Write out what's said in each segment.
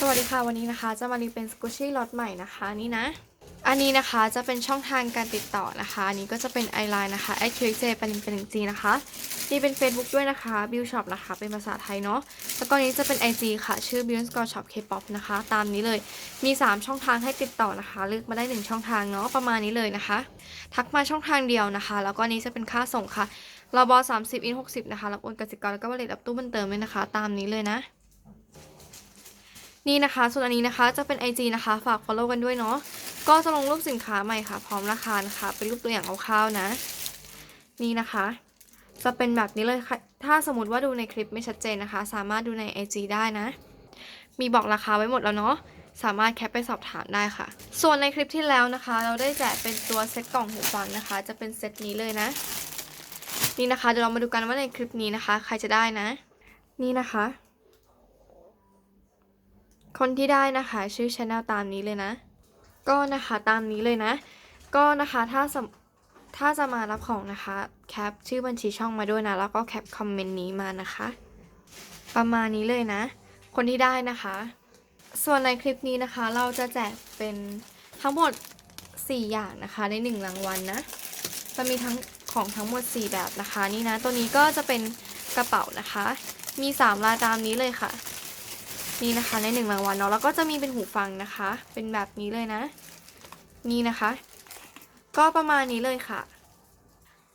สวัสดีค่ะวันนี้นะคะ จะมารีเป็นสกูชี่ล็อตใหม่นะคะนี่นะ อันนี้นะคะจะเป็นช่องทางการติดต่อนะคะอันนี้ก็จะเป็นไอไลน์นะคะ a c u r a t e เป็นเป็นจีนะคะนี่เป็น Facebook ด้วยนะคะ Bill Shop นะคะ เป็นภาษาไทยเนาะแล้วก็นี้จะเป็น IG ค่ะ ชื่อ Bill Score Shop K-pop นะคะ ตามนี้เลยมี 3 ช่องทางให้ติดต่อนะคะ เลือกมาได้ 1 ช่องทางเนาะประมาณนี้เลยนะคะ ทักมาช่องทางเดียวนะคะ แล้วก็นี้จะเป็นค่าส่งค่ะรบ30อิน60นะคะรับโอนกสิกรแล้วก็บริษัทอับตู้บันเติมด้วยนะคะ ตามนี้เลยนะ นี่นะคะ ส่วนอันนี้นะคะจะเป็น IG นะคะ ฝาก follow กันด้วยเนาะก็จะลงรูปสินค้าใหม่ค่ะ พร้อมราคานะคะเป็นรูปตัวอย่างคร่าวๆนะ นี่นะคะ จะเป็นแบบนี้เลยค่ะถ้าสมมติว่าดูในคลิปไม่ชัดเจนนะคะ สามารถดูใน IG ได้นะ มีบอกราคาไว้หมดแล้วเนาะสามารถแคปไปสอบถามได้ค่ะ ส่วนในคลิปที่แล้วนะคะ เราได้แจกเป็นตัวเซ็ตกล่องหูฟังนะคะ จะเป็นเซตนี้เลยนะ นี่นะคะเดี๋ยวเรามาดูกันว่าในคลิปนี้นะคะ ใครจะได้นะ นี่นะคะ คนที่ได้นะคะชื่อช anel ตามนี้เลยนะ ก็นะคะตามนี้เลยนะ ก็นะคะถ้าสมถ้าจะมารับของนะคะแคปชื่อบัญชีช่องมาด้วยนะ แล้วก็แคปคอมเมนต์นี้มานะคะ ประมาณนี้เลยนะ คนที่ได้นะคะ ส่วนในคลิปนี้นะคะ เราจะแจกเป็นทั้งหมด 4 อย่างนะคะ ใน 1 รางวัลนะจะมีทั้งของทั้งหมด 4 แบบนะคะ นี่นะ ตัวนี้ก็จะเป็นกระเป๋านะคะ มี 3 ลายตามนี้เลยค่ะ นี่นะคะในหนึ่งรางวัลเนาะแล้วก็จะมีเป็นหูฟังนะคะ เป็นแบบนี้เลยนะ นี่นะคะ ก็ประมาณนี้เลยค่ะ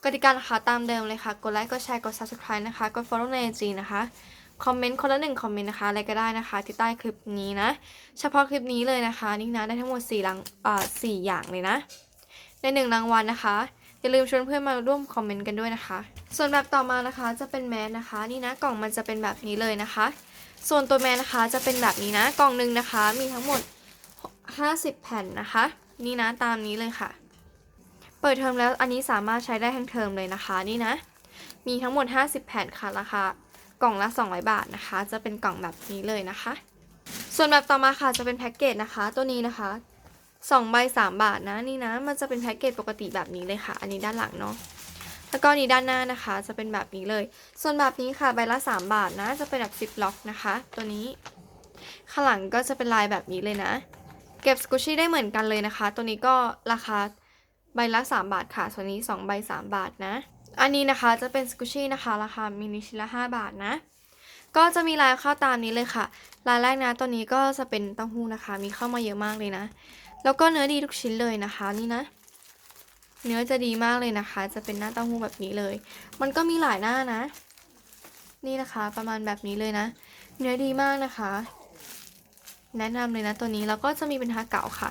กติกานะคะตามเดิมเลยค่ะ กดไลค์ กดแชร์ กด subscribe นะคะ กด follow ใน IG นะคะ คอมเมนต์คนละหนึ่งคอมเมนต์นะคะ อะไรก็ได้นะคะ ที่ใต้คลิปนี้นะ เฉพาะคลิปนี้เลยนะคะ นี่นะได้ทั้งหมด4รางเอ่อสี่อย่างเลยนะ ในหนึ่งรางวัลนะคะ อย่าลืมชวนเพื่อนมาร่วมคอมเมนต์กันด้วยนะคะ ส่วนแบบต่อมานะคะจะเป็นแมสนะคะ นี่นะกล่องมันจะเป็นแบบนี้เลยนะคะ ส่วนตัวแมสนะคะจะเป็นแบบนี้นะ กล่องหนึ่งนะคะ มีทั้งหมด 50 แผ่นนะคะ นี่นะตามนี้เลยค่ะ เปิดเทอมแล้วอันนี้สามารถใช้ได้ทั้งเทอมเลยนะคะ นี่นะ มีทั้งหมด 50 แผ่นค่ะราคากล่องละ 200 บาทนะคะ จะเป็นกล่องแบบนี้เลยนะคะ ส่วนแบบต่อมาค่ะจะเป็นแพ็กเกจนะคะ ตัวนี้นะคะ2ใบ3บาทนะนี่นะ มันจะเป็นแพ็กเกจปกติแบบนี้เลยค่ะ อันนี้ด้านหลังเนาะ แล้วก็นี้ด้านหน้านะคะจะเป็นแบบนี้เลย ส่วนแบบนี้ค่ะใบละ 3 บาทนะ จะเป็นแบบซิปล็อกนะคะ ตัวนี้ ข้างหลังก็จะเป็นลายแบบนี้เลยนะ เก็บสกูชี่ได้เหมือนกันเลยนะคะ ตัวนี้ก็ราคาใบละ 3 บาทค่ะ ส่วนนี้ 2 ใบ 3 บาทนะ อันนี้นะคะจะเป็นสกูชี่นะคะ ราคามินิชิ้นละ 5 บาทนะ ก็จะมีลายเข้าตามนี้เลยค่ะ ลายแรกนะตัวนี้ก็จะเป็นเต้าหู้นะคะ มีเข้ามาเยอะมากเลยนะ แล้วก็เนื้อดีทุกชิ้นเลยนะคะนี่นะ เนื้อจะดีมากเลยนะคะ จะเป็นหน้าเต้าหู้แบบนี้เลย มันก็มีหลายหน้านะ นี่นะคะ ประมาณแบบนี้เลยนะ เนื้อดีมากนะคะ แนะนำเลยนะตัวนี้ แล้วก็จะมีเป็นฮาเก๋าค่ะ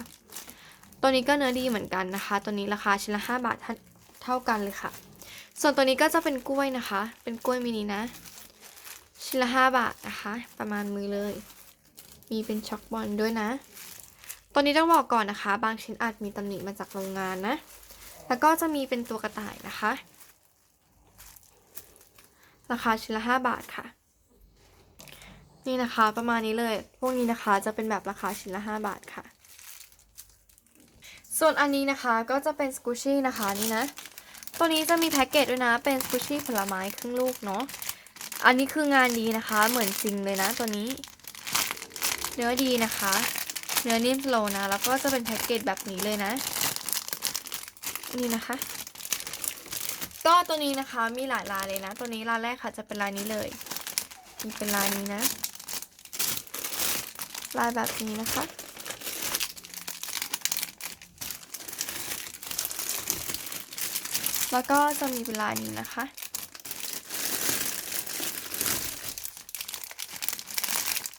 ตัวนี้ก็เนื้อดีเหมือนกันนะคะ ตัวนี้ราคาชิ้นละ5บาทเท่าเท่ากันเลยค่ะ ส่วนตัวนี้ก็จะเป็นกล้วยนะคะ เป็นกล้วยมินินะ ชิ้นละ5บาทนะคะ ประมาณมือเลย มีเป็นช็อกบอลด้วยนะ ตัวนี้ต้องบอกก่อนนะคะ บางชิ้นอาจมีตำหนิมาจากโรงงานนะ แล้วก็จะมีเป็นตัวกระต่ายนะคะ ราคาชิ้นละ 5 บาทค่ะ นี่นะคะประมาณนี้เลย พวกนี้นะคะจะเป็นแบบราคาชิ้นละ 5 บาทค่ะ ส่วนอันนี้นะคะก็จะเป็นสกูชี่นะคะนี่นะตัวนี้จะมีแพ็กเกจด้วยนะเป็นสกูชี่ผลไม้ครึ่งลูกเนาะอันนี้คืองานดีนะคะ เหมือนจริงเลยนะตัวนี้ เนื้อดีนะคะ เนื้อนิ่มโลนะ แล้วก็จะเป็นแพ็กเกจแบบนี้เลยนะ นี่นะคะ ก็ตัวนี้นะคะมีหลายลายเลยนะ ตัวนี้ลายแรกค่ะจะเป็นลายนี้เลยมีเป็นลายนี้นะ ลายแบบนี้นะคะ แล้วก็จะมีเป็นลายนี้นะคะ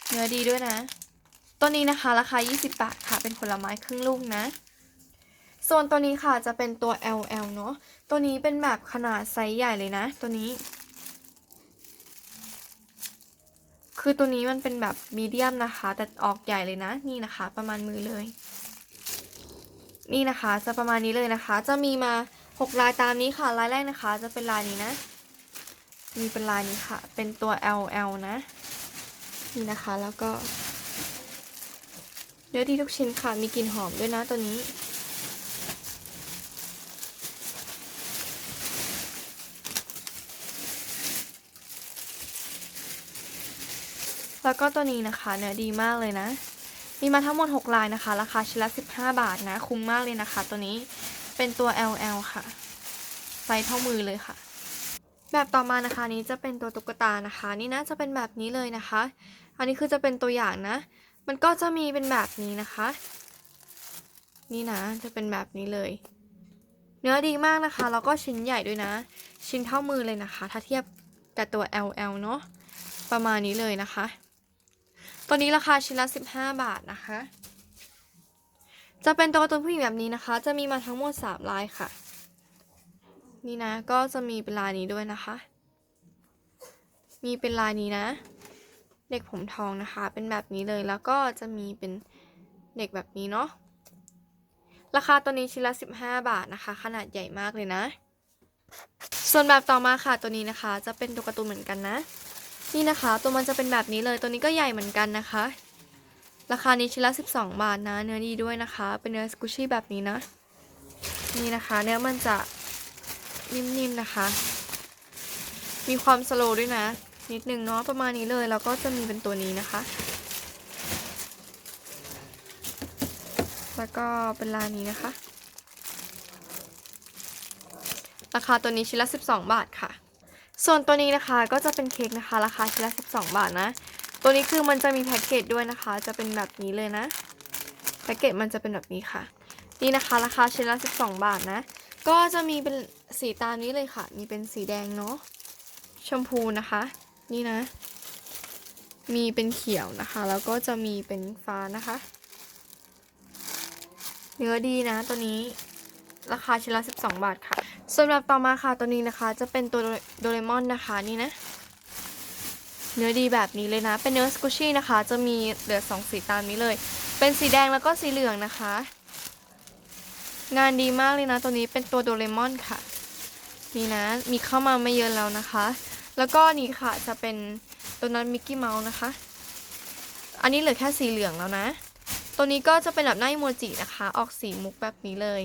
เนื้อดีด้วยนะ ตัวนี้นะคะราคา 20 บาทค่ะ เป็นผลไม้ครึ่งลูกนะ ส่วนตัวนี้ค่ะจะเป็นตัว LL เนาะ ตัวนี้เป็นแบบขนาดไซส์ใหญ่เลยนะ ตัวนี้ คือตัวนี้มันเป็นแบบมีเดียมนะคะ แต่ออกใหญ่เลยนะ นี่นะคะ ประมาณมือเลย นี่นะคะ จะประมาณนี้เลยนะคะ จะมีมา6ลายตามนี้ค่ะ ลายแรกนะคะ จะเป็นลายนี้นะ มีเป็นลายนี้ค่ะ เป็นตัว LL นะ นี่นะคะ แล้วก็เนื้อดีทุกชิ้นค่ะ มีกลิ่นหอมด้วยนะตัวนี้ แล้วก็ตัวนี้นะคะเนื้อดีมากเลยนะ มีมาทั้งหมด 6 ลายนะคะ ราคาชิ้นละ 15 บาทนะ คุ้มมากเลยนะคะ ตัวนี้เป็นตัว LL ค่ะไซส์เท่ามือเลยค่ะ แบบต่อมานะคะนี้จะเป็นตัวตุ๊กตานะคะ นี่นะจะเป็นแบบนี้เลยนะคะ อันนี้คือจะเป็นตัวอย่างนะ มันก็จะมีเป็นแบบนี้นะคะ นี่นะจะเป็นแบบนี้เลย เนื้อดีมากนะคะแล้วก็ชิ้นใหญ่ด้วยนะ ชิ้นเท่ามือเลยนะคะ ถ้าเทียบกับตัว LL เนาะประมาณนี้เลยนะคะ ตัวนี้ราคาชิ้นละ 15 บาทนะคะ จะเป็นตัวการ์ตูนผู้หญิงแบบนี้นะคะ จะมีมาทั้งหมด 3 ลายค่ะ นี่นะ ก็จะมีเป็นลายนี้ด้วยนะคะ มีเป็นลายนี้นะ เด็กผมทองนะคะ เป็นแบบนี้เลย แล้วก็จะมีเป็นเด็กแบบนี้เนาะ ราคาตัวนี้ชิ้นละ 15 บาทนะคะ ขนาดใหญ่มากเลยนะ ส่วนแบบต่อมาค่ะ ตัวนี้นะคะ จะเป็นตัวการ์ตูนเหมือนกันนะ นี่นะคะ ตัวมันจะเป็นแบบนี้เลยตัวนี้ก็ใหญ่เหมือนกันนะคะ ราคานี้ชิ้นละ 12 บาทนะ เนื้อดีด้วยนะคะ เป็นเนื้อสกูชี่แบบนี้นะ นี่นะคะเนื้อมันจะนิ่มๆนะคะ มีความสโลด้วยนะ นิดนึงเนาะประมาณนี้เลยแล้วก็จะมีเป็นตัวนี้นะคะ แล้วก็เป็นลายนี้นะคะ ราคาตัวนี้ชิ้นละ 12 บาทค่ะ ส่วนตัวนี้นะคะก็จะเป็นเค้กนะคะ ราคาชิ้นละ 12 บาทนะ ตัวนี้คือมันจะมีแพ็กเกจด้วยนะคะ จะเป็นแบบนี้เลยนะแพ็กเกจมันจะเป็นแบบนี้ค่ะ นี่นะคะ ราคาชิ้นละ 12 บาทนะ ก็จะมีเป็นสีตามนี้เลยค่ะ มีเป็นสีแดงเนาะชมพูนะคะ นี่นะ มีเป็นเขียวนะคะ แล้วก็จะมีเป็นฟ้านะคะ เนื้อดีนะตัวนี้ ราคาชิ้นละ 12 บาทค่ะ สำหรับต่อมาค่ะตัวนี้นะคะ จะเป็นตัวโดเรมอนนะคะนี่นะ เนื้อดีแบบนี้เลยนะ เป็นเนื้อสกูชี่นะคะ จะมีเหลือสองสีตามนี้เลย เป็นสีแดงแล้วก็สีเหลืองนะคะ งานดีมากเลยนะ ตัวนี้เป็นตัวโดเรมอนค่ะนี่นะมีเข้ามาไม่เยอะแล้วนะคะ แล้วก็นี่ค่ะจะเป็นตัวนั้นมิกกี้เมาส์นะคะ อันนี้เหลือแค่สีเหลืองแล้วนะ ตัวนี้ก็จะเป็นแบบหน้าอิโมจินะคะ ออกสีมุกแบบนี้เลย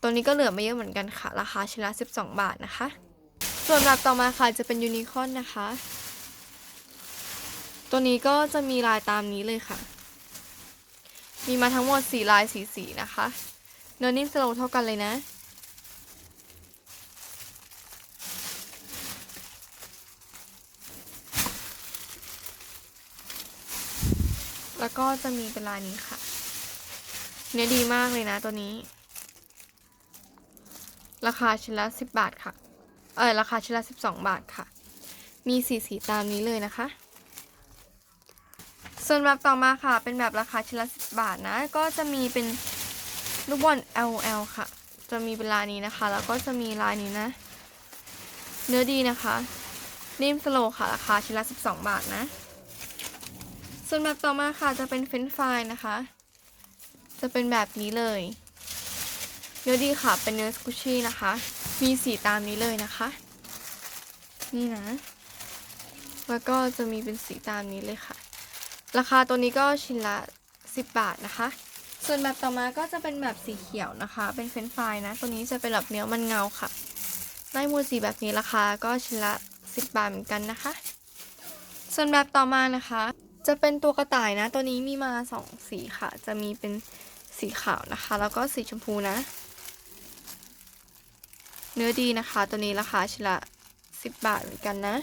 ตัวนี้ก็เหลือไม่เยอะเหมือนกันค่ะ ราคาชิ้นละ 12 บาทนะคะ ส่วนแบบต่อมาค่ะจะเป็นยูนิคอร์นนะคะ ตัวนี้ก็จะมีลายตามนี้เลยค่ะ มีมาทั้งหมด 4 ลายสีสีนะคะ เนื้อนิ่มสโลว์เท่ากันเลยนะแล้วก็จะมีเป็นลายนี้ค่ะ เนื้อดีมากเลยนะตัวนี้ ราคาชิ้นละ 10 บาทค่ะ เออราคาชิ้นละ 12 บาทค่ะ มีสีสีตามนี้เลยนะคะ ส่วนแบบต่อมาค่ะ เป็นแบบราคาชิ้นละ 10 บาทนะ ก็จะมีเป็นลูกบอล LL ค่ะ จะมีเป็นลายนี้นะคะ แล้วก็จะมีลายนี้นะ เนื้อดีนะคะนิ่มสโลว์ค่ะ ราคาชิ้นละ 12 บาทนะ ส่วนแบบต่อมาค่ะจะเป็นเฟรนฟรายนะคะ จะเป็นแบบนี้เลย เนื้อดีค่ะ เป็นเนื้อสกูชี่นะคะ มีสีตามนี้เลยนะคะ นี่นะ แล้วก็จะมีเป็นสีตามนี้เลยค่ะ ราคาตัวนี้ก็ชิ้นละ 10 บาทนะคะ ส่วนแบบต่อมาก็จะเป็นแบบสีเขียวนะคะ เป็นเฟรนฟรายนะ ตัวนี้จะเป็นแบบเนื้อมันเงาค่ะ ได้มูสีแบบนี้ราคาก็ชิ้นละ 10 บาทเหมือนกันนะคะ ส่วนแบบต่อมานะคะ จะเป็นตัวกระต่ายนะ ตัวนี้มีมาสองสีค่ะ จะมีเป็นสีขาวนะคะ แล้วก็สีชมพูนะ เนื้อดีนะคะ ตัวนี้ราคาชิ้นละ 10 บาทเหมือนกันนะ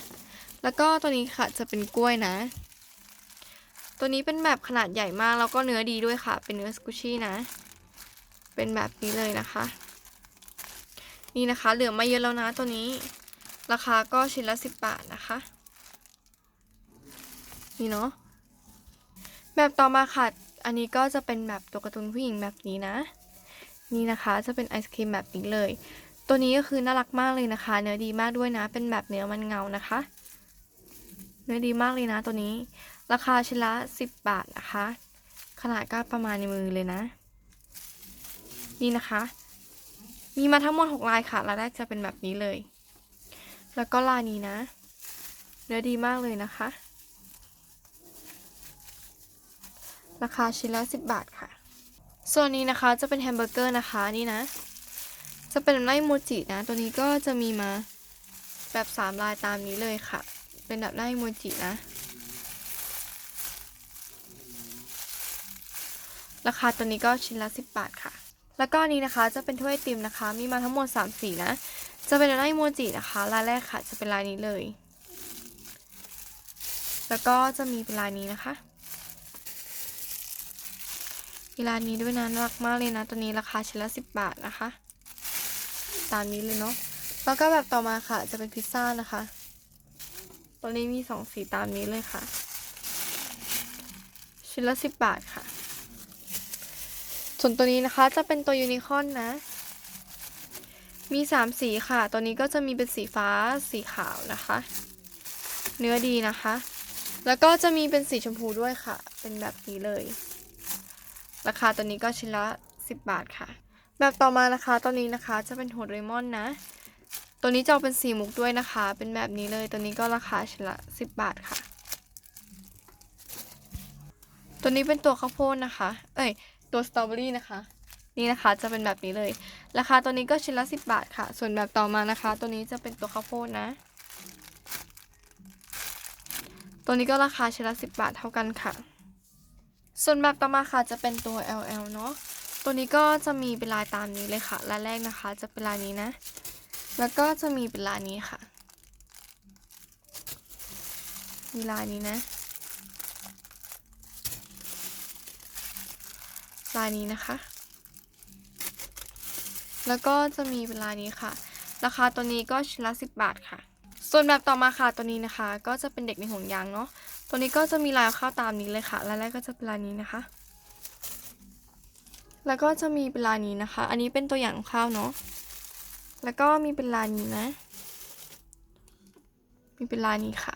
แล้วก็ตัวนี้ค่ะจะเป็นกล้วยนะ ตัวนี้เป็นแบบขนาดใหญ่มากแล้วก็เนื้อดีด้วยค่ะ เป็นเนื้อสกูชี่นะ เป็นแบบนี้เลยนะคะ นี่นะคะ เหลือไม่เยอะแล้วนะตัวนี้ ราคาก็ชิ้นละ 10 บาทนะคะ นี่เนาะ แบบต่อมาค่ะ อันนี้ก็จะเป็นแบบตัวการ์ตูนผู้หญิงแบบนี้นะ นี่นะคะจะเป็นไอศครีมแบบนี้เลย ตัวนี้ก็คือน่ารักมากเลยนะคะ เนื้อดีมากด้วยนะ เป็นแบบเนื้อมันเงานะคะ เนื้อดีมากเลยนะตัวนี้ ราคาชิ้นละ10 บาทนะคะ ขนาดก็ประมาณในมือเลยนะ นี่นะคะ มีมาทั้งหมด6ลายค่ะลายแรกจะเป็นแบบนี้เลย แล้วก็ลายนี้นะ เนื้อดีมากเลยนะคะ ราคาชิ้นละ10 บาทค่ะ ส่วนนี้นะคะจะเป็นแฮมเบอร์เกอร์นะคะนี่นะ จะเป็นไล่โมจินะ ตัวนี้ก็จะมีมาแบบสามลายตามนี้เลยค่ะ เป็นแบบไล่โมจินะ ราคาตัวนี้ก็ชิ้นละ 10 บาทค่ะ แล้วก็นี้นะคะจะเป็นถ้วยติมนะคะ มีมาทั้งหมด3สีนะ จะเป็นไล่โมจินะคะลายแรกค่ะ จะเป็นลายนี้เลย แล้วก็จะมีเป็นลายนี้นะคะมีลายนี้ด้วยนะรักมากเลยนะ ตัวนี้ราคาชิ้นละ 10 บาทนะคะ ตามนี้เลยเนาะแล้วก็แบบต่อมาค่ะ จะเป็นพิซซ่านะคะตัวนี้มีสองสีตามนี้เลยค่ะ ชิ้นละ10บบาทค่ะ ส่วนตัวนี้นะคะจะเป็นตัวยูนิคอร์นนะ มี3สีค่ะ ตัวนี้ก็จะมีเป็นสีฟ้าสีขาวนะคะ เนื้อดีนะคะ แล้วก็จะมีเป็นสีชมพูด้วยค่ะ เป็นแบบนี้เลย ราคาตัวนี้ก็ชิ้นละ10บาทค่ะ แบบต่อมานะคะตัวนี้นะคะจะเป็นโฮเรมอนนะ ตัวนี้จะเอาเป็นสีมุกด้วยนะคะ เป็นแบบนี้เลย ตัวนี้ก็ราคาชิ้นละ10 บาทค่ะ ตัวนี้เป็นตัวข้าวโพดนะคะ เอ้ย ตัวสตรอเบอรี่นะคะ นี่นะคะจะเป็นแบบนี้เลย ราคาตัวนี้ก็ชิ้นละ10 บาทค่ะ ส่วนแบบต่อมานะคะ ตัวนี้จะเป็นตัวข้าวโพดนะ ตัวนี้ก็ราคาชิ้นละ10 บาทเท่ากันค่ะ ส่วนแบบต่อมาค่ะจะเป็นตัว LL เนาะ ตัวนี้ก็จะมีเป็นลายตามนี้เลยค่ะลายแรกนะคะ จะเป็นลายนี้นะ แล้วก็จะมีเป็นลายนี้ค่ะ มีลายนี้นะ ลายนี้นะคะ แล้วก็จะมีเป็นลายนี้ค่ะ ราคาตัวนี้ก็ชิ้นละ10บาทค่ะ ส่วนแบบต่อมาค่ะตัวนี้นะคะ ก็จะเป็นเด็กในห่วงยางเนาะ ตัวนี้ก็จะมีลายข้าวตามนี้เลยค่ะลายแรกก็จะเป็นลายนี้นะคะ แล้วก็จะมีเป็นลายนี้นะคะ อันนี้เป็นตัวอย่างข้าวเนาะ แล้วก็มีเป็นลายนี้นะ มีเป็นลายนี้ค่ะ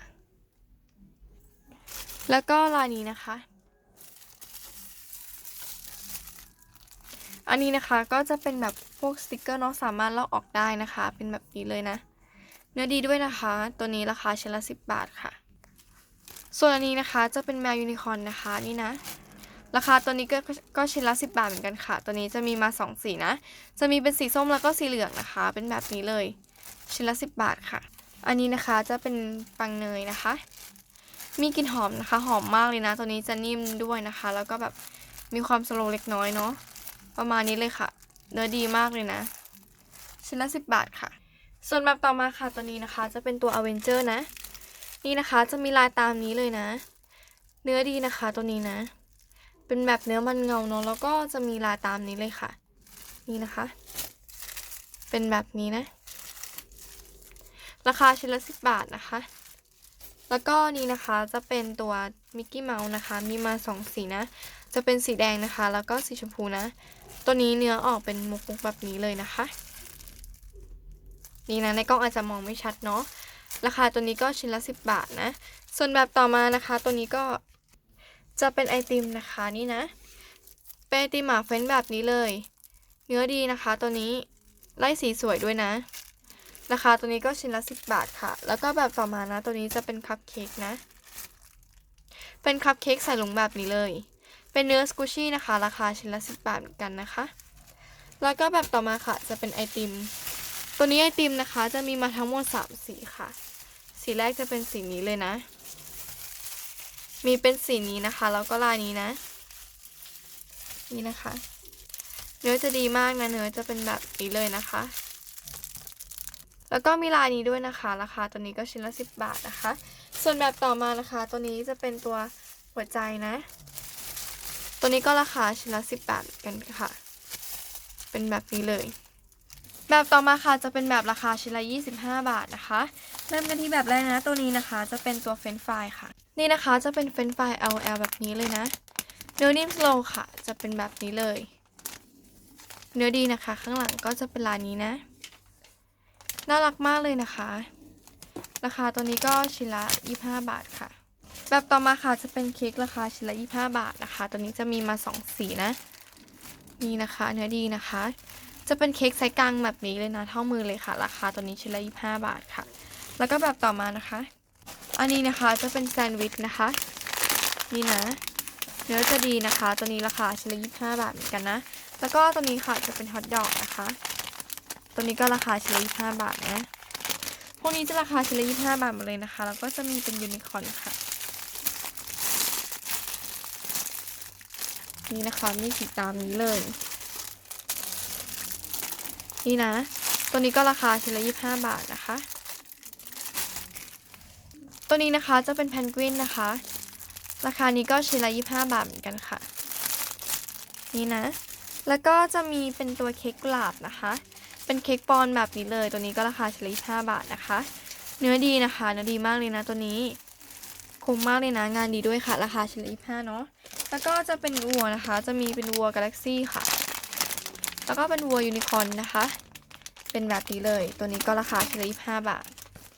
แล้วก็ลายนี้นะคะ อันนี้นะคะก็จะเป็นแบบพวกสติกเกอร์เนาะสามารถลอกออกได้นะคะ เป็นแบบนี้เลยนะ เนื้อดีด้วยนะคะ ตัวนี้ราคาชิ้นละ10 บาทค่ะ ส่วนอันนี้นะคะจะเป็นแมวยูนิคอร์นนะคะนี่นะ ราคาตัวนี้ก็ก็ชิ้นละ 10 บาทเหมือนกันค่ะ ตัวนี้จะมีมา 2 สีนะ จะมีเป็นสีส้มแล้วก็สีเหลืองนะคะ เป็นแบบนี้เลย ชิ้นละ 10 บาทค่ะ อันนี้นะคะจะเป็นปังเนยนะคะ มีกลิ่นหอมนะคะ หอมมากเลยนะ ตัวนี้จะนิ่มด้วยนะคะ แล้วก็แบบมีความสโลว์เล็กน้อยเนาะ ประมาณนี้เลยค่ะ เนื้อดีมากเลยนะ ชิ้นละ 10 บาทค่ะ ส่วนแบบต่อมาค่ะ ตัวนี้นะคะ จะเป็นตัว a v e n g e r นะ นี่นะคะจะมีลายตามนี้เลยนะ เนื้อดีนะคะตัวนี้นะ เป็นแบบเนื้อมันเงาเนาะแล้วก็จะมีลายตามนี้เลยค่ะ นี่นะคะ เป็นแบบนี้นะ ราคาชิ้นละ10บาทนะคะ แล้วก็นี่นะคะจะเป็นตัวมิกกี้เมาส์นะคะ มีมาสองสีนะ จะเป็นสีแดงนะคะ แล้วก็สีชมพูนะ ตัวนี้เนื้อออกเป็นมุกๆแบบนี้เลยนะคะ นี่นะในกล้องอาจจะมองไม่ชัดเนาะ ราคาตัวนี้ก็ชิ้นละ10บาทนะ ส่วนแบบต่อมานะคะ ตัวนี้ก็ จะเป็นไอติมนะคะนี่นะ เป็นไอติมหมาเฟ้นแบบนี้เลย เนื้อดีนะคะตัวนี้ไล่สีสวยด้วยนะ ราคาตัวนี้ก็ชิ้นละ10บาทค่ะ แล้วก็แบบต่อมานะตัวนี้จะเป็นคัพเค้กนะ เป็นคัพเค้กใส่ลงแบบนี้เลย เป็นเนื้อสกูชี่นะคะ ราคาชิ้นละ10บาทเหมือนกันนะคะ แล้วก็แบบต่อมาค่ะจะเป็นไอติม ตัวนี้ไอติมนะคะจะมีมาทั้งหมด3สีค่ะ สีแรกจะเป็นสีนี้เลยนะ มีเป็นสีนี้นะคะ แล้วก็ลายนี้นะ นี่นะคะ เนื้อจะดีมากนะเนื้อจะเป็นแบบนี้เลยนะคะ แล้วก็มีลายนี้ด้วยนะคะ ราคาตัวนี้ก็ชิ้นละ10บาทนะคะ ส่วนแบบต่อมานะคะ ตัวนี้จะเป็นตัวหัวใจนะ ตัวนี้ก็ราคาชิ้นละ10บาทกันค่ะ เป็นแบบนี้เลยแบบต่อมาค่ะจะเป็นแบบราคาชิ้นละ 25 บาทนะคะ เริ่มกันที่แบบแรกนะ ตัวนี้นะคะจะเป็นตัวเฟรนฟรายค่ะ นี่นะคะจะเป็นเฟรนฟราย LL แบบนี้เลยนะ เนื้อนิ่มสโลว์ค่ะ จะเป็นแบบนี้เลย เนื้อดีนะคะ ข้างหลังก็จะเป็นลายนี้นะ น่ารักมากเลยนะคะ ราคาตัวนี้ก็ชิ้นละ 25 บาทค่ะ แบบต่อมาค่ะจะเป็นเค้กราคาชิ้นละ 25 บาทนะคะ ตัวนี้จะมีมา 2 สีนะ นี่นะคะ เนื้อดีนะคะ จะเป็นเค้กไซส์กลางแบบนี้เลยนะ เท่ามือเลยค่ะ ราคาตัวนี้ชิ้นละ 25 บาทค่ะ แล้วก็แบบต่อมานะคะ อันนี้นะคะจะเป็นแซนด์วิชนะคะ นี่นะ เนื้อจะดีนะคะ ตัวนี้ราคาชิ้นละ25บาทเหมือนกันนะ แล้วก็ตัวนี้ค่ะจะเป็นฮอทดอกนะคะ ตัวนี้ก็ราคาชิ้นละ25บาทนะ พวกนี้จะราคาชิ้นละ25บาทหมดเลยนะคะ แล้วก็จะมีเป็นยูนิคอร์นค่ะ นี่นะคะมีสีตามนี้เลย นี่นะ ตัวนี้ก็ราคาชิ้นละ25บาทนะคะ ตัวนี้นะคะจะเป็นแพนกวินนะคะ ราคานี้ก็ชิ้นละ25 บาทเหมือนกันค่ะ นี่นะ แล้วก็จะมีเป็นตัวเค้กกุหลาบนะคะ เป็นเค้กปอนแบบนี้เลย ตัวนี้ก็ราคาชิ้นละ25 บาทนะคะ เนื้อดีนะคะ เนื้อดีมากเลยนะตัวนี้ คุ้มมากเลยนะ งานดีด้วยค่ะ ราคาชิ้นละ25เนาะ แล้วก็จะเป็นวัวนะคะ จะมีเป็นวัวกาแล็กซี่ค่ะ แล้วก็เป็นวัวยูนิคอร์นนะคะ เป็นแบบนี้เลย ตัวนี้ก็ราคาชิ้นละ25 บาท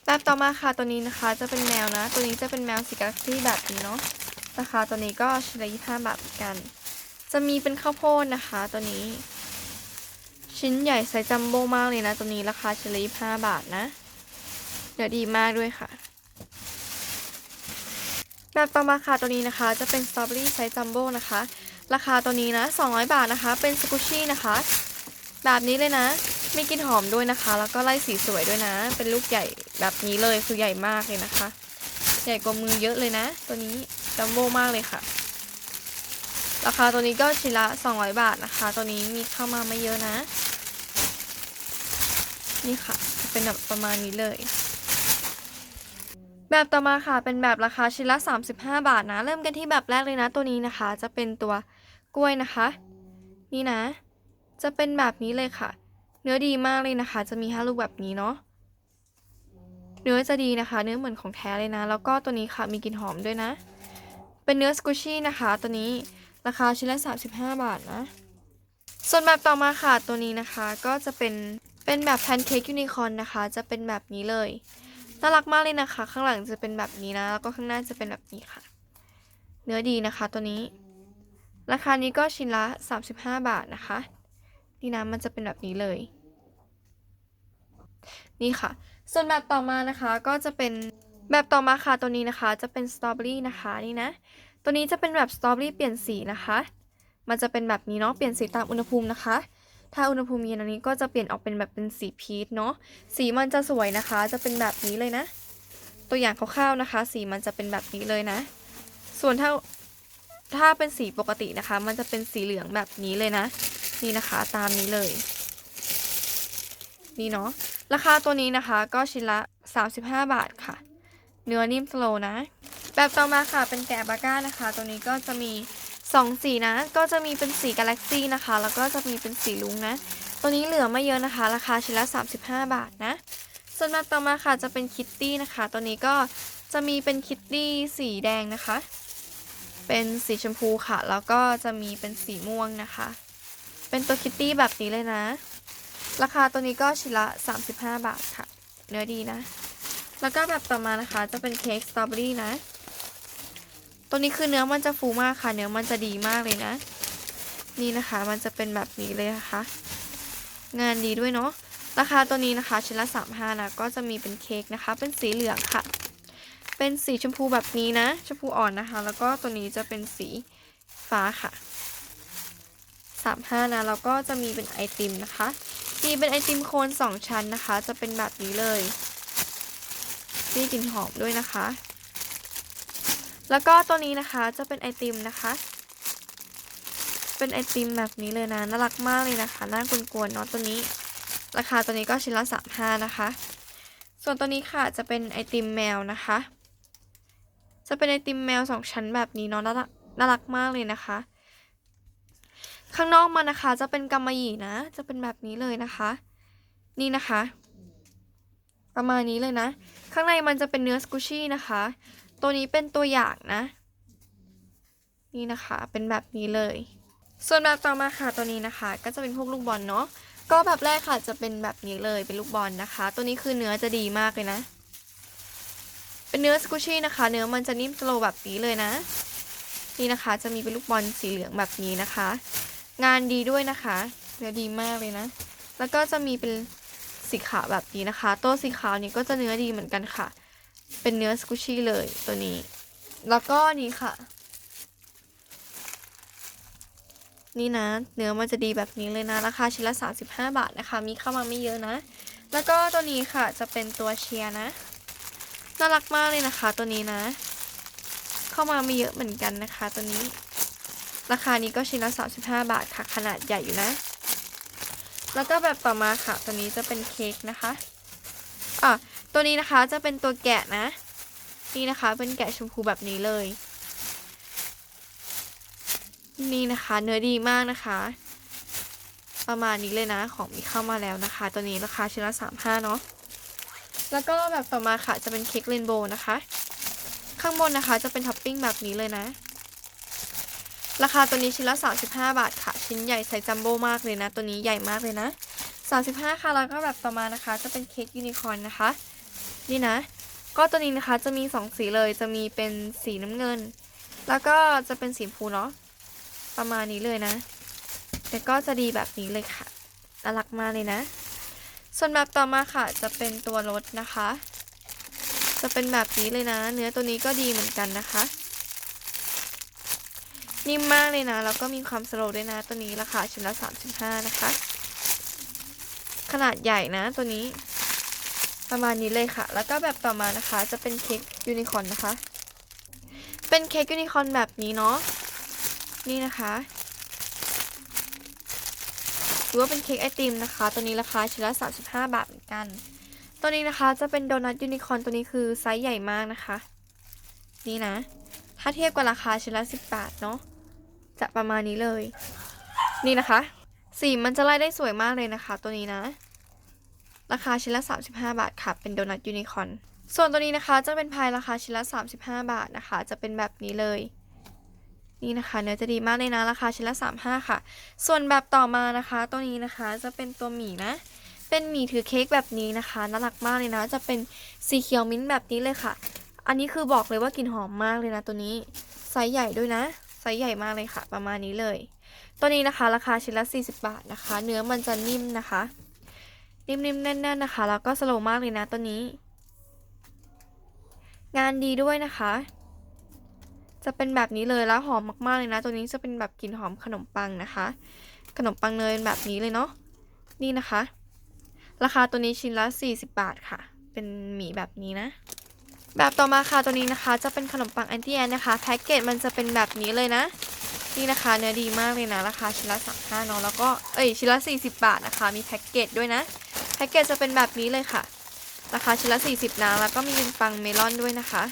แบบต่อมาค่ะตัวนี้นะคะจะเป็นแมวนะ ตัวนี้จะเป็นแมวสีกาแล็กซี่แบบนี้เนาะราคาตัวนี้ก็ชิ้นละ25บาทเหมือนกัน จะมีเป็นข้าวโพดนะคะ ตัวนี้ ชิ้นใหญ่ไซส์จัมโบ้มากเลยนะ ตัวนี้ราคาชิ้นละ25บาทนะ เดี๋ยวดีมากด้วยค่ะ แบบต่อมาค่ะตัวนี้นะคะ จะเป็นสตรอเบอรี่ไซส์จัมโบ้นะคะ ราคาตัวนี้นะ200 บาทนะคะ เป็นสกุชชี่นะคะ แบบนี้เลยนะ มีกลิ่นหอมด้วยนะคะ แล้วก็ไล่สีสวยด้วยนะ เป็นลูกใหญ่แบบนี้เลยคือใหญ่มากเลยนะคะ ใหญ่กว่ามือเยอะเลยนะ ตัวนี้จัมโบ้มากเลยค่ะ ราคาตัวนี้ก็ชิ้นละ 200 บาทนะคะ ตัวนี้มีเข้ามาไม่เยอะนะ นี่ค่ะจะเป็นแบบประมาณนี้เลยแบบต่อมาค่ะ เป็นแบบราคาชิ้นละ 35 บาทนะ เริ่มกันที่แบบแรกเลยนะ ตัวนี้นะคะ จะเป็นตัวกล้วยนะคะ นี่นะ จะเป็นแบบนี้เลยค่ะ เนื้อดีมากเลยนะคะ จะมีห้าลูกแบบนี้เนาะเนื้อจะดีนะคะ เนื้อเหมือนของแท้เลยนะ แล้วก็ตัวนี้ค่ะมีกลิ่นหอมด้วยนะ เป็นเนื้อสกูชี่นะคะ ตัวนี้ราคาชิ้นละ 35 บาทนะ ส่วนแบบต่อมาค่ะตัวนี้นะคะก็จะเป็นเป็นแบบแพนเค้กยูนิคอร์นนะคะ จะเป็นแบบนี้เลยน่ารักมากเลยนะคะ ข้างหลังจะเป็นแบบนี้นะ แล้วก็ข้างหน้าจะเป็นแบบนี้ค่ะ เนื้อดีนะคะตัวนี้ ราคานี้ก็ชิ้นละ 35 บาทนะคะ นี่นะมันจะเป็นแบบนี้เลย นี่ค่ะ ส่วนแบบต่อมานะคะก็จะเป็นแบบต่อมาค่ะตัวนี้นะคะ จะเป็นสตรอเบอรี่นะคะนี่นะ ตัวนี้จะเป็นแบบสตรอเบอรี่เปลี่ยนสีนะคะ มันจะเป็นแบบนี้เนาะเปลี่ยนสีตามอุณหภูมินะคะ ถ้าอุณหภูมิเย็นอันนี้ก็จะเปลี่ยนออกเป็นแบบเป็นสีพีชเนาะสีมันจะสวยนะคะ จะเป็นแบบนี้เลยนะ ตัวอย่างคร่าวๆนะคะ สีมันจะเป็นแบบนี้เลยนะ ส่วนถ้าถ้าเป็นสีปกตินะคะ มันจะเป็นสีเหลืองแบบนี้เลยนะ นี่นะคะตามนี้เลย นี่เนาะราคาตัวนี้นะคะ ก็ชิ้นละ 35 บาทค่ะ เนื้อนิ่มสโลนะ แบบต่อมาค่ะเป็นแกะบาก้านะคะ ตัวนี้ก็จะมี2สีนะ ก็จะมีเป็นสีกาแล็กซี่นะคะ แล้วก็จะมีเป็นสีลุงนะ ตัวนี้เหลือไม่เยอะนะคะ ราคาชิ้นละ 35 บาทนะ ส่วนแบบต่อมาค่ะจะเป็นคิตตี้นะคะ ตัวนี้ก็จะมีเป็นคิตตี้สีแดงนะคะ เป็นสีชมพูค่ะ แล้วก็จะมีเป็นสีม่วงนะคะ เป็นตัวคิตตี้แบบนี้เลยนะ ราคาตัวนี้ก็ชิ้นละ 35 บาทค่ะ เนื้อดีนะ แล้วก็แบบต่อมานะคะจะเป็นเค้กสตรอเบอรี่นะ ตัวนี้คือเนื้อมันจะฟูมากค่ะ เนื้อมันจะดีมากเลยนะ นี่นะคะมันจะเป็นแบบนี้เลยนะคะ งานดีด้วยเนาะ ราคาตัวนี้นะคะชิ้นละ 35นะ ก็จะมีเป็นเค้กนะคะ เป็นสีเหลืองค่ะ เป็นสีชมพูแบบนี้นะ ชมพูอ่อนนะคะ แล้วก็ตัวนี้จะเป็นสีฟ้าค่ะ 35นะแล้วก็จะมีเป็นไอติมนะคะ มีเป็นไอติมโคนสองชั้นนะคะ จะเป็นแบบนี้เลยมีกลิ่นหอมด้วยนะคะ แล้วก็ตัวนี้นะคะจะเป็นไอติมนะคะ เป็นไอติมแบบนี้เลยนะน่ารักมากเลยนะคะน่ากวนๆเนาะตัวนี้ ราคาตัวนี้ก็ชิ้นละ35นะคะ ส่วนตัวนี้ค่ะจะเป็นไอติมแมวนะคะ จะเป็นไอติมแมวสองชั้นแบบนี้เนาะน่ารักน่ารักมากเลยนะคะ ข้างนอกมันนะคะ จะเป็นกำมะหยี่นะ จะเป็นแบบนี้เลยนะคะ นี่นะคะ ประมาณนี้เลยนะ ข้างในมันจะเป็นเนื้อสกูชี่นะคะ ตัวนี้เป็นตัวอย่างนะ นี่นะคะ เป็นแบบนี้เลย ส่วนแบบต่อมาค่ะตัวนี้นะคะ ก็จะเป็นพวกลูกบอลเนาะ ก็แบบแรกค่ะจะเป็นแบบนี้เลย เป็นลูกบอลนะคะ ตัวนี้คือเนื้อจะดีมากเลยนะ เป็นเนื้อสกูชี่นะคะ เนื้อมันจะนิ่มสโลแบบนี้เลยนะ นี่นะคะ จะมีเป็นลูกบอลสีเหลืองแบบนี้นะคะ งานดีด้วยนะคะเนื้อดีมากเลยนะ แล้วก็จะมีเป็นสีขาวแบบนี้นะคะ ตัวสีขาวนี้ก็จะเนื้อดีเหมือนกันค่ะ เป็นเนื้อสกูชี่เลยตัวนี้ แล้วก็นี้ค่ะ นี่นะ เนื้อมันจะดีแบบนี้เลยนะ ราคาชิ้นละ 35 บาทนะคะ มีเข้ามาไม่เยอะนะ แล้วก็ตัวนี้ค่ะจะเป็นตัวเชียร์นะ น่ารักมากเลยนะคะ ตัวนี้นะ เข้ามาไม่เยอะเหมือนกันนะคะ ตัวนี้ ราคานี้ก็ชิ้นละ 35 บาทค่ะ ขนาดใหญ่อยู่นะ แล้วก็แบบต่อมาค่ะ ตัวนี้จะเป็นเค้กนะคะอะตัวนี้นะคะจะเป็นตัวแกะนะ นี่นะคะเป็นแกะชมพูแบบนี้เลย นี่นะคะ เนื้อดีมากนะคะ ประมาณนี้เลยนะ ของมีเข้ามาแล้วนะคะ ตัวนี้ราคาชิ้นละ 35 เนาะแล้วก็แบบต่อมาค่ะจะเป็นเค้กเรนโบว์นะคะ ข้างบนนะคะจะเป็นท็อปปิ้งแบบนี้เลยนะ ราคาตัวนี้ชิ้นละ 35 บาทค่ะ ชิ้นใหญ่ไซส์จัมโบ้มากเลยนะ ตัวนี้ใหญ่มากเลยนะ 35 ค่ะ แล้วก็แบบต่อมานะคะ จะเป็นเค้กยูนิคอร์นนะคะ นี่นะ ก็ตัวนี้นะคะจะมี 2 สีเลย จะมีเป็นสีน้ำเงิน แล้วก็จะเป็นสีพูเนาะ ประมาณนี้เลยนะ แต่ก็จะดีแบบนี้เลยค่ะ น่ารักมากเลยนะ ส่วนแบบต่อมาค่ะ จะเป็นตัวรถนะคะ จะเป็นแบบนี้เลยนะ เนื้อตัวนี้ก็ดีเหมือนกันนะคะ นิ่มมากเลยนะ แล้วก็มีความสโลว์ด้วยนะ ตัวนี้ราคาชิ้นละ35 นะคะ ขนาดใหญ่นะตัวนี้ ประมาณนี้เลยค่ะ แล้วก็แบบต่อมานะคะ จะเป็นเค้กยูนิคอร์นนะคะ เป็นเค้กยูนิคอร์นแบบนี้เนาะ นี่นะคะหรือว่าเป็นเค้กไอติมนะคะ ตัวนี้ราคาชิ้นละ35 บาทเหมือนกัน ตัวนี้นะคะจะเป็นโดนัทยูนิคอร์นตัวนี้คือไซส์ใหญ่มากนะคะ นี่นะ ถ้าเทียบกับราคาชิ้นละ10 บาทเนาะ จะประมาณนี้เลย นี่นะคะ สีมันจะไล่ได้สวยมากเลยนะคะ ตัวนี้นะ ราคาชิ้นละ 35 บาทค่ะ เป็นโดนัทยูนิคอร์นส่วนตัวนี้นะคะจะเป็นพายราคาชิ้นละ 35 บาทนะคะ จะเป็นแบบนี้เลย นี่นะคะ เนื้อจะดีมากเลยนะ ราคาชิ้นละ 35 ค่ะ ส่วนแบบต่อมานะคะ ตัวนี้นะคะจะเป็นตัวหมีนะ เป็นหมีถือเค้กแบบนี้นะคะน่ารักมากเลยนะ จะเป็นสีเขียวมิ้นท์แบบนี้เลยค่ะ อันนี้คือบอกเลยว่ากลิ่นหอมมากเลยนะตัวนี้ไซส์ใหญ่ด้วยนะ ไซส์ใหญ่มากเลยค่ะ ประมาณนี้เลย ตัวนี้นะคะราคาชิ้นละ 40 บาทนะคะ เนื้อมันจะนิ่มนะคะ นิ่มๆแน่นๆนะคะ แล้วก็สโลว์มากเลยนะตัวนี้ งานดีด้วยนะคะ จะเป็นแบบนี้เลยแล้วหอมมากๆเลยนะ ตัวนี้จะเป็นแบบกลิ่นหอมขนมปังนะคะ ขนมปังเนยแบบนี้เลยเนาะนี่นะคะ ราคาตัวนี้ชิ้นละ 40 บาทค่ะ เป็นหมี่แบบนี้นะ แบบต่อมาค่ะตัวนี้นะคะ จะเป็นขนมปังแอนตี้แอนนะคะแพ็กเกจมันจะเป็นแบบนี้เลยนะ นี่นะคะเนื้อดีมากเลยนะราคาชิ้นละ35เนาะแล้วก็เอ้ยชิ้นละ40บาทนะคะ มีแพ็กเกจด้วยนะแพ็กเกจจะเป็นแบบนี้เลยค่ะราคาชิ้นละ40นะแล้วก็มีเป็นปังเมลอนด้วยนะคะ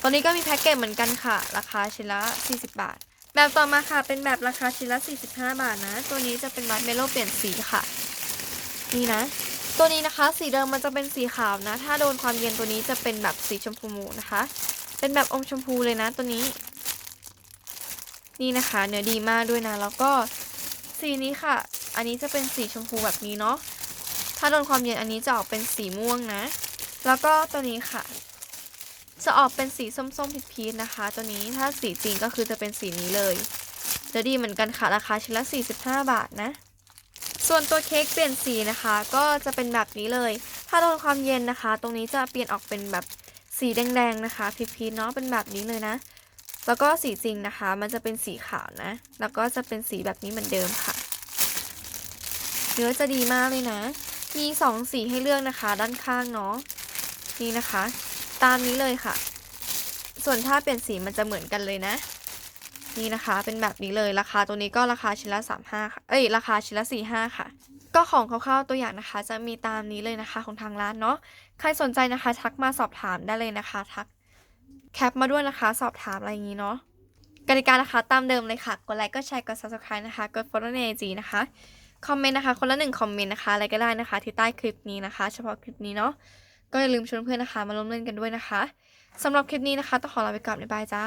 ตัวนี้ก็มีแพ็กเกจเหมือนกันค่ะ ราคาชิ้นละ40บาท แบบต่อมาค่ะเป็นแบบราคาชิ้นละ45บาทนะ ตัวนี้จะเป็นมัดเมโลเปลี่ยนสีค่ะ นี่นะ ตัวนี้นะคะ สีเดิมมันจะเป็นสีขาวนะ ถ้าโดนความเย็นตัวนี้จะเป็นแบบสีชมพูนะคะ เป็นแบบอมชมพูเลยนะตัวนี้ นี่นะคะ เนื้อดีมากด้วยนะ แล้วก็สีนี้ค่ะ อันนี้จะเป็นสีชมพูแบบนี้เนาะ ถ้าโดนความเย็นอันนี้จะออกเป็นสีม่วงนะ แล้วก็ตัวนี้ค่ะ จะออกเป็นสีส้มๆพีชๆนะคะ ตัวนี้ถ้าสีจริงก็คือจะเป็นสีนี้เลยจะดีเหมือนกันค่ะ ราคาชิ้นละ 45 บาทนะ ส่วนตัวเค้กเปลี่ยนสีนะคะ ก็จะเป็นแบบนี้เลย ถ้าโดนความเย็นนะคะ ตรงนี้จะเปลี่ยนออกเป็นแบบสีแดงๆนะคะพีชๆเนาะเป็นแบบนี้เลยนะ แล้วก็สีจริงนะคะ มันจะเป็นสีขาวนะ แล้วก็จะเป็นสีแบบนี้เหมือนเดิมค่ะ เนื้อจะดีมากเลยนะ มีสองสีให้เลือกนะคะ ด้านข้างเนาะนี่นะคะ ตามนี้เลยค่ะ ส่วนถ้าเปลี่ยนสีมันจะเหมือนกันเลยนะ นี่นะคะเป็นแบบนี้เลยราคาตัวนี้ก็ราคาชิ้นละ35ค่ะเอ้ยราคาชิ้นละ45 ค่ะ ก็ของคร่าวๆตัวอย่างนะคะ จะมีตามนี้เลยนะคะของทางร้านเนาะใครสนใจนะคะ ทักมาสอบถามได้เลยนะคะ ทักแคปมาด้วยนะคะ สอบถามอะไรอย่างนี้เนาะกติกานะคะตามเดิมเลยค่ะ กดไลค์ก็แชร์กด subscribe นะคะ กด follow ใน IG นะคะคอมเมนต์นะคะคนละหนึ่งคอมเมนต์นะคะอะไรก็ได้นะคะ ที่ใต้คลิปนี้นะคะ เฉพาะคลิปนี้เนาะก็อย่าลืมชวนเพื่อนนะคะ มาร่วมเล่นกันด้วยนะคะสำหรับคลิปนี้นะคะ ต้องขอลาไปก่อนบ๊ายบายจ้า